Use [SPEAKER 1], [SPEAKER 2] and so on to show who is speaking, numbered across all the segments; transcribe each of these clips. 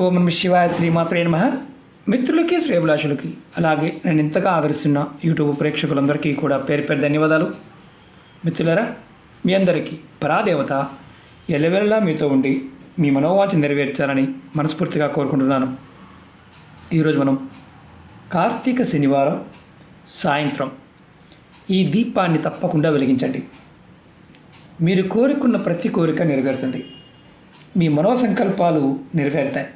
[SPEAKER 1] ఓం నమ శివాయ శ్రీమాత్రే నమ. మిత్రులకి శ్రేభిలాషులకి అలాగే నేను ఇంతగా ఆదరిస్తున్న యూట్యూబ్ ప్రేక్షకులందరికీ కూడా పేరు పేరు ధన్యవాదాలు. మిత్రులరా మీ అందరికీ పరాదేవత ఎల్లవెల్లా మీతో ఉండి మీ మనోవాంఛ నెరవేర్చాలని మనస్ఫూర్తిగా కోరుకుంటున్నాను. ఈరోజు మనం కార్తీక శనివారం సాయంత్రం ఈ దీపాన్ని తప్పకుండా వెలిగించండి. మీరు కోరుకున్న ప్రతి కోరిక నెరవేరుతుంది. మీ మనోసంకల్పాలు నెరవేరుతాయి.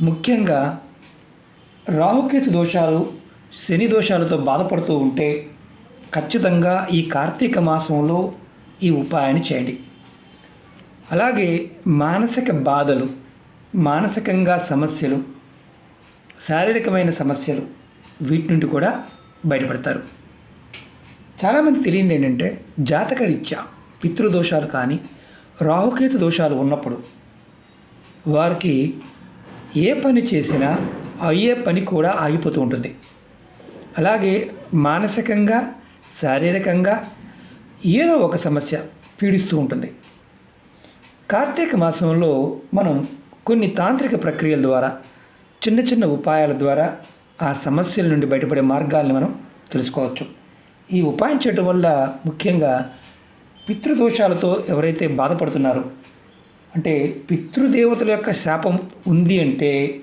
[SPEAKER 1] ముఖ్యంగా రాహుకేతు దోషాలు శని దోషాలతో బాధపడుతూ ఉంటే ఖచ్చితంగా ఈ కార్తీక మాసంలో ఈ ఉపాయాన్ని చేయండి. అలాగే మానసిక బాధలు మానసికంగా సమస్యలు శారీరకమైన సమస్యలు వీటి నుండి కూడా బయటపడతారు. చాలామంది తెలియంది ఏంటంటే జాతకరీత్యా పితృదోషాలు కానీ రాహుకేతు దోషాలు ఉన్నప్పుడు వారికి ఏ పని చేసినా అయ్యే పని కూడా ఆగిపోతూ ఉంటుంది. అలాగే మానసికంగా శారీరకంగా ఏదో ఒక సమస్య పీడిస్తూ ఉంటుంది. కార్తీక మాసంలో మనం కొన్ని తాంత్రిక ప్రక్రియల ద్వారా చిన్న చిన్న ఉపాయాల ద్వారా ఆ సమస్యల నుండి బయటపడే మార్గాలను మనం తెలుసుకోవచ్చు. ఈ ఉపాయం చేయడం వల్ల ముఖ్యంగా పితృదోషాలతో ఎవరైతే బాధపడుతున్నారో అంటే పితృదేవతల యొక్క శాపం ఉంది అంటే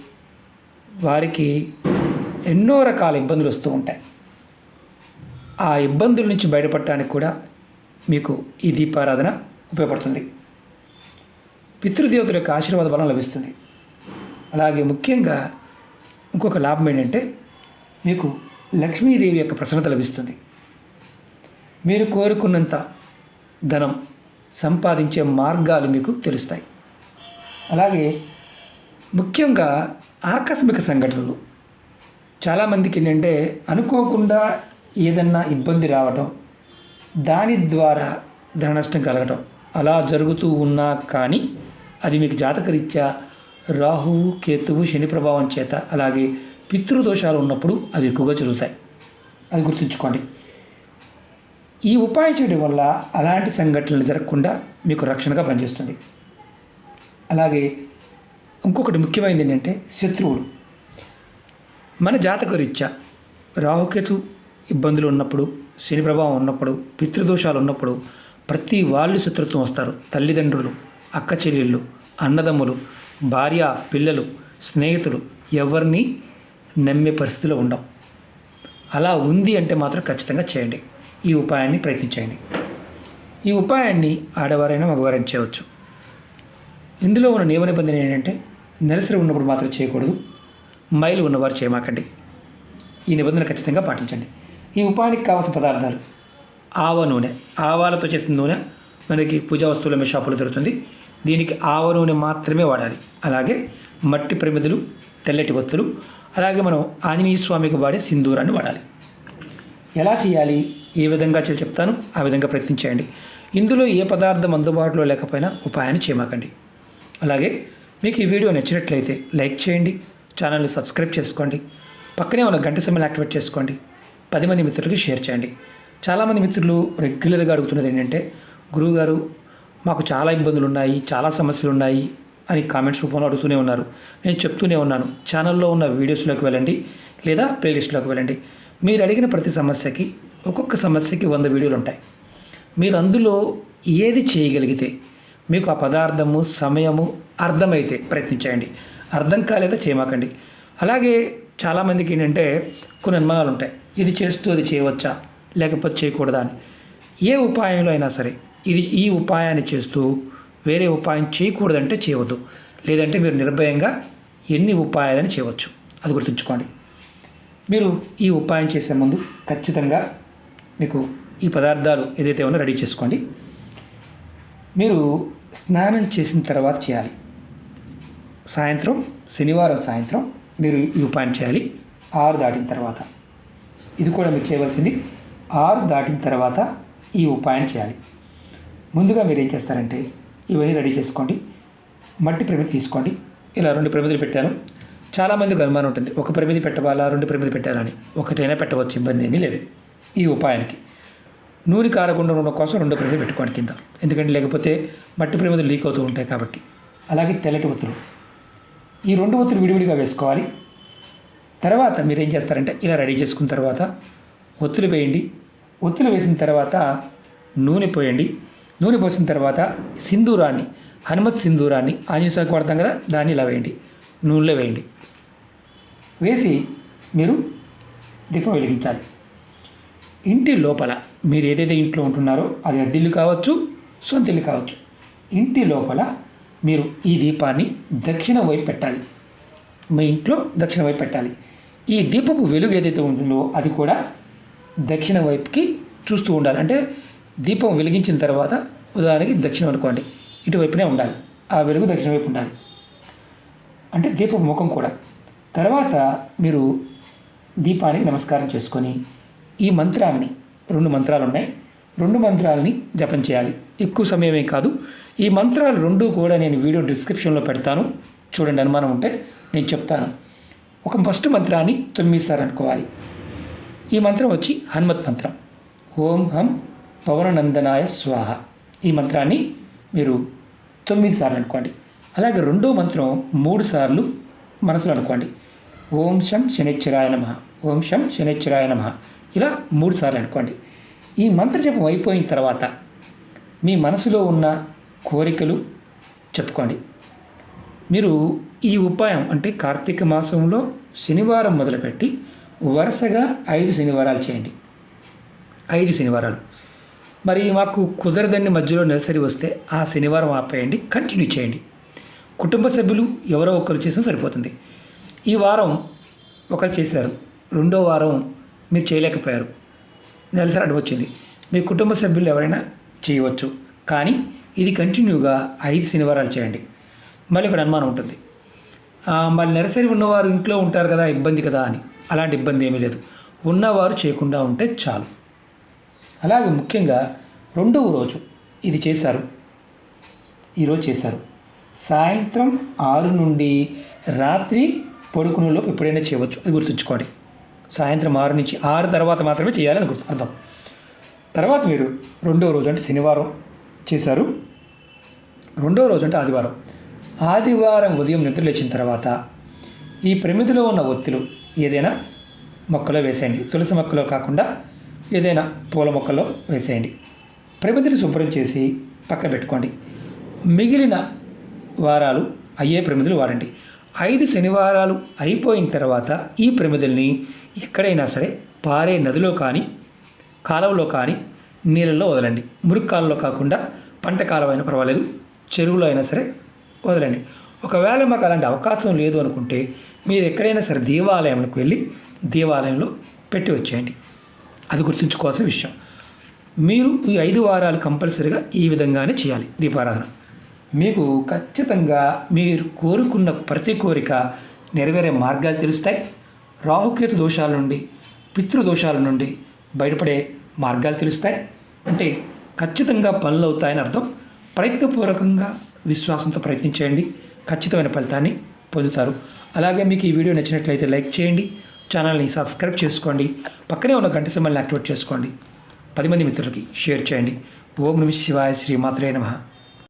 [SPEAKER 1] వారికి ఎన్నో రకాల ఇబ్బందులు వస్తూ ఉంటాయి. ఆ ఇబ్బందుల నుంచి బయటపడటానికి కూడా మీకు ఈ దీపారాధన ఉపయోగపడుతుంది. పితృదేవతల యొక్క ఆశీర్వాద బలం లభిస్తుంది. అలాగే ముఖ్యంగా ఇంకొక లాభం ఏంటంటే మీకు లక్ష్మీదేవి యొక్క ప్రసన్నత లభిస్తుంది. మీరు కోరుకున్నంత ధనం సంపాదించే మార్గాలు మీకు తెలుస్తాయి. అలాగే ముఖ్యంగా ఆకస్మిక సంఘటనలు. చాలామందికి ఏంటంటే అనుకోకుండా ఏదన్నా ఇబ్బంది రావటం దాని ద్వారా ధన నష్టం కలగటం అలా జరుగుతూ ఉన్నా కానీ అది మీకు జాతకరీత్యా రాహువు కేతువు శని ప్రభావం చేత అలాగే పితృదోషాలు ఉన్నప్పుడు అవి ఎక్కువగా జరుగుతాయి. అది గుర్తుంచుకోండి. ఈ ఉపాయం చేయడం వల్ల అలాంటి సంఘటనలు జరగకుండా మీకు రక్షణగా పనిచేస్తుంది. అలాగే ఇంకొకటి ముఖ్యమైనది ఏంటంటే శత్రువులు. మన జాతక రీత్యా రాహుకేతు ఇబ్బందులు ఉన్నప్పుడు శని ప్రభావం ఉన్నప్పుడు పితృదోషాలు ఉన్నప్పుడు ప్రతి వాళ్ళు శత్రుత్వం వస్తారు. తల్లిదండ్రులు అక్క చెల్లెళ్ళు అన్నదమ్ములు భార్య పిల్లలు స్నేహితులు ఎవరిని నమ్మే పరిస్థితిలో ఉండవు అలా ఉంది అంటే మాత్రం ఖచ్చితంగా చేయండి. ఈ ఉపాయాన్ని ప్రయత్నించండి. ఈ ఉపాయాన్ని ఆడవారైనా మగవారైనా చేయవచ్చు. ఇందులో ఉన్న నియమ నిబంధన ఏంటంటే నెలసరి ఉన్నప్పుడు మాత్రం చేయకూడదు. మైలు ఉన్నవారు చేయమాకండి. ఈ నిబంధన ఖచ్చితంగా పాటించండి. ఈ ఉపాయానికి కావాల్సిన పదార్థాలు ఆవ నూనె. ఆవాలతో చేసిన నూనె మనకి పూజా వస్తువుల మీద షాపులో దొరుకుతుంది. దీనికి ఆవ నూనె మాత్రమే వాడాలి. అలాగే మట్టి ప్రమిదలు తెల్లటి బొత్తులు అలాగే మనం ఆంజనేయ స్వామికి వాడే సింధూరాన్ని వాడాలి. ఎలా చేయాలి? ఏ విధంగా చేయాలి చెప్తాను. ఆ విధంగా ప్రయత్నించేయండి. ఇందులో ఏ పదార్థం అందుబాటులో లేకపోయినా ఉపాయాన్ని చేయమాకండి అలాగే మీకు ఈ వీడియో నచ్చినట్లయితే లైక్ చేయండి. ఛానల్ని సబ్స్క్రైబ్ చేసుకోండి. పక్కనే ఉన్న గంట సమయం యాక్టివేట్ చేసుకోండి. పది మంది మిత్రులకి షేర్ చేయండి. చాలామంది మిత్రులు రెగ్యులర్గా అడుగుతున్నది ఏంటంటే గురువుగారు మాకు చాలా ఇబ్బందులు ఉన్నాయి చాలా సమస్యలు ఉన్నాయి అని కామెంట్స్ రూపంలో అడుగుతూనే ఉన్నారు. నేను చెప్తూనే ఉన్నాను. ఛానల్లో ఉన్న వీడియోస్లోకి వెళ్ళండి లేదా ప్లేలిస్ట్లోకి వెళ్ళండి. మీరు అడిగిన ప్రతి సమస్యకి ఒక్కొక్క సమస్యకి వంద వీడియోలు ఉంటాయి మీరు అందులో ఏది చేయగలిగితే మీకు ఆ పదార్థము సమయము అర్థమైతే ప్రయత్నించండి అర్థం కాలేదా చేయమాకండి. అలాగే చాలామందికి ఏంటంటే కొన్ని అనుమానాలు ఉంటాయి ఇది చేస్తూ అది చేయవచ్చా? లేకపోతే చేయకూడదా అని. ఏ ఉపాయంలో అయినా సరే ఇది ఈ ఉపాయాన్ని చేస్తూ వేరే ఉపాయం చేయకూడదంటే చేయవద్దు. లేదంటే మీరు నిర్భయంగా ఎన్ని ఉపాయాలని చేయవచ్చు. అది గుర్తుంచుకోండి. మీరు ఈ ఉపాయం చేసే ముందు ఖచ్చితంగా మీకు ఈ పదార్థాలు ఏదైతే ఉన్నా రెడీ చేసుకోండి. మీరు స్నానం చేసిన తర్వాత చేయాలి. సాయంత్రం శనివారం సాయంత్రం మీరు ఈ ఉపాయం చేయాలి. ఆరు దాటిన తర్వాత. ఇది కూడా మీరు చేయవలసింది. ఆరు దాటిన తర్వాత ఈ ఉపాయం చేయాలి. ముందుగా మీరు ఏం చేస్తారంటే ఇవన్నీ రెడీ చేసుకోండి. మట్టి ప్రమిది తీసుకోండి. ఇలా రెండు ప్రమిదలు పెట్టాను. చాలామందికి అనుమానం ఉంటుంది. ఒక పరిమితి పెట్టవాలా? రెండు పరిమితి పెట్టాలని. ఒకటైనా పెట్టవచ్చు. ఇబ్బంది ఏమీ లేదు. ఈ ఉపాయానికి. నూనె కారకుండా ఉండడం కోసం రెండు పరిమితి పెట్టుకోండి కింద. ఎందుకంటే లేకపోతే మట్టి పరిమితులు లీక్ అవుతూ ఉంటాయి కాబట్టి. అలాగే తెల్లటి ఒత్తులు. ఈ రెండు ఒత్తులు విడివిడిగా వేసుకోవాలి. తర్వాత మీరు ఏం చేస్తారంటే ఇలా రెడీ చేసుకున్న తర్వాత ఒత్తులు వేయండి. ఒత్తులు వేసిన తర్వాత నూనె పోయండి. నూనె పోసిన తర్వాత సింధూరాన్ని హనుమత్ సింధూరాన్ని ఆంజనేయ స్వామికి వాడతాం కదా దాన్ని ఇలా వేయండి. నూనెలో వేయండి. వేసి మీరు దీపం వెలిగించాలి. ఇంటి లోపల మీరు ఏదైతే ఇంట్లో ఉంటున్నారో అది అద్దిల్లు కావచ్చు సొంత ఇల్లు కావచ్చు ఇంటి లోపల మీరు ఈ దీపాన్ని దక్షిణ వైపు పెట్టాలి. మీ ఇంట్లో దక్షిణ వైపు పెట్టాలి. ఈ దీపపు వెలుగు ఏదైతే ఉంటుందో అది కూడా దక్షిణ వైపుకి చూస్తూ ఉండాలి. అంటే దీపం వెలిగించిన తర్వాత ఉదాహరణకి దక్షిణం అనుకోండి ఇటువైపునే ఉండాలి. ఆ వెలుగు దక్షిణ వైపు ఉండాలి. అంటే దీపం ముఖం కూడా. తర్వాత మీరు దీపానికి నమస్కారం చేసుకొని ఈ మంత్రాన్ని రెండు మంత్రాలు ఉన్నాయి రెండు మంత్రాలని జపం చేయాలి. ఎక్కువ సమయమే కాదు. ఈ మంత్రాలు రెండు కూడా నేను వీడియో డిస్క్రిప్షన్లో పెడతాను. చూడండి అనుమానం ఉంటే నేను చెప్తాను. ఒక ఫస్ట్ మంత్రాన్ని తొమ్మిది సార్లు అనుకోవాలి. ఈ మంత్రం వచ్చి హనుమత్ మంత్రం. ఓం హం పవననందనాయ స్వాహ. ఈ మంత్రాన్ని మీరు తొమ్మిది సార్లు అనుకోండి. అలాగే రెండో మంత్రం మూడు సార్లు మనసులో అనుకోండి. ఓం శం శనిశ్చరాయ నమ. ఓం శం శనిశ్చరాయ నమ. ఇలా మూడు సార్లు అనుకోండి. ఈ మంత్ర జపం అయిపోయిన తర్వాత మీ మనసులో ఉన్న కోరికలు చెప్పుకోండి. మీరు ఈ ఉపాయం అంటే కార్తీక మాసంలో శనివారం మొదలుపెట్టి వరుసగా ఐదు శనివారాలు చేయండి. ఐదు శనివారాలు. మరి మాకు కుదరదని మధ్యలో నెలసరి వస్తే ఆ శనివారం ఆపేయండి కంటిన్యూ చేయండి. కుటుంబ సభ్యులు ఎవరో ఒకరు చేసినా సరిపోతుంది. ఈ వారం ఒకరు చేశారు. రెండో వారం మీరు చేయలేకపోయారు. నెలసరి అడవచ్చింది వచ్చింది. మీ కుటుంబ సభ్యులు ఎవరైనా చేయవచ్చు. కానీ ఇది కంటిన్యూగా ఐదు శనివారాలు చేయండి. మళ్ళీ ఇక్కడ అనుమానం ఉంటుంది. మళ్ళీ నెలసరి ఉన్నవారు ఇంట్లో ఉంటారు కదా ఇబ్బంది కదా అని. అలాంటి ఇబ్బంది ఏమీ లేదు. ఉన్నవారు చేయకుండా ఉంటే చాలు. అలాగే ముఖ్యంగా రెండవ రోజు ఇది చేశారు. ఈరోజు చేశారు. సాయంత్రం ఆరు నుండి రాత్రి పడుకునేలోపు ఎప్పుడైనా చేయవచ్చు. అది గుర్తుంచుకోండి. సాయంత్రం ఆరు నుంచి ఆరు తర్వాత మాత్రమే చేయాలని గుర్తు అర్థం. తర్వాత మీరు రెండో రోజు అంటే శనివారం చేశారు. రెండవ రోజు అంటే ఆదివారం. ఆదివారం ఉదయం నిద్ర లేచిన తర్వాత ఈ ప్రమిదిలో ఉన్న ఒత్తులు ఏదైనా మొక్కలో వేసేయండి. తులసి మొక్కలో కాకుండా ఏదైనా పూల మొక్కలో వేసేయండి. ప్రమిదిని శుభ్రం చేసి పక్క పెట్టుకోండి. మిగిలిన వారాలు అయ్యే ప్రమిదలు వాడండి. ఐదు శనివారాలు అయిపోయిన తర్వాత ఈ ప్రమిదల్ని ఎక్కడైనా సరే పారే నదిలో కానీ కాలువలో కానీ నీళ్ళల్లో వదలండి. మురుగు కాలంలో కాకుండా పంట కాలం అయినా పర్వాలేదు చెరువులో అయినా సరే వదలండి. ఒకవేళ మాకు అలాంటి అవకాశం లేదు అనుకుంటే మీరు ఎక్కడైనా సరే దేవాలయంలోకి వెళ్ళి దేవాలయంలో పెట్టి వచ్చేయండి. అది గుర్తుంచుకోవాల్సిన విషయం. మీరు ఈ ఐదు వారాలు కంపల్సరీగా ఈ విధంగానే చేయాలి దీపారాధన. మీకు ఖచ్చితంగా మీరు కోరుకున్న ప్రతి కోరిక నెరవేరే మార్గాలు తెలుస్తాయి. రాహుకేతు దోషాల నుండి పితృదోషాల నుండి బయటపడే మార్గాలు తెలుస్తాయి. అంటే ఖచ్చితంగా పనులు అవుతాయని అర్థం. ప్రయత్నపూర్వకంగా విశ్వాసంతో ప్రయత్నించేయండి. ఖచ్చితమైన ఫలితాన్ని పొందుతారు. అలాగే మీకు ఈ వీడియో నచ్చినట్లయితే లైక్ చేయండి. ఛానల్ని సబ్స్క్రైబ్ చేసుకోండి. పక్కనే ఉన్న గంట సింబల్ని యాక్టివేట్ చేసుకోండి. పది మంది మిత్రులకి షేర్ చేయండి. ఓం నమ శివాయ శ్రీమాత్రే నమః.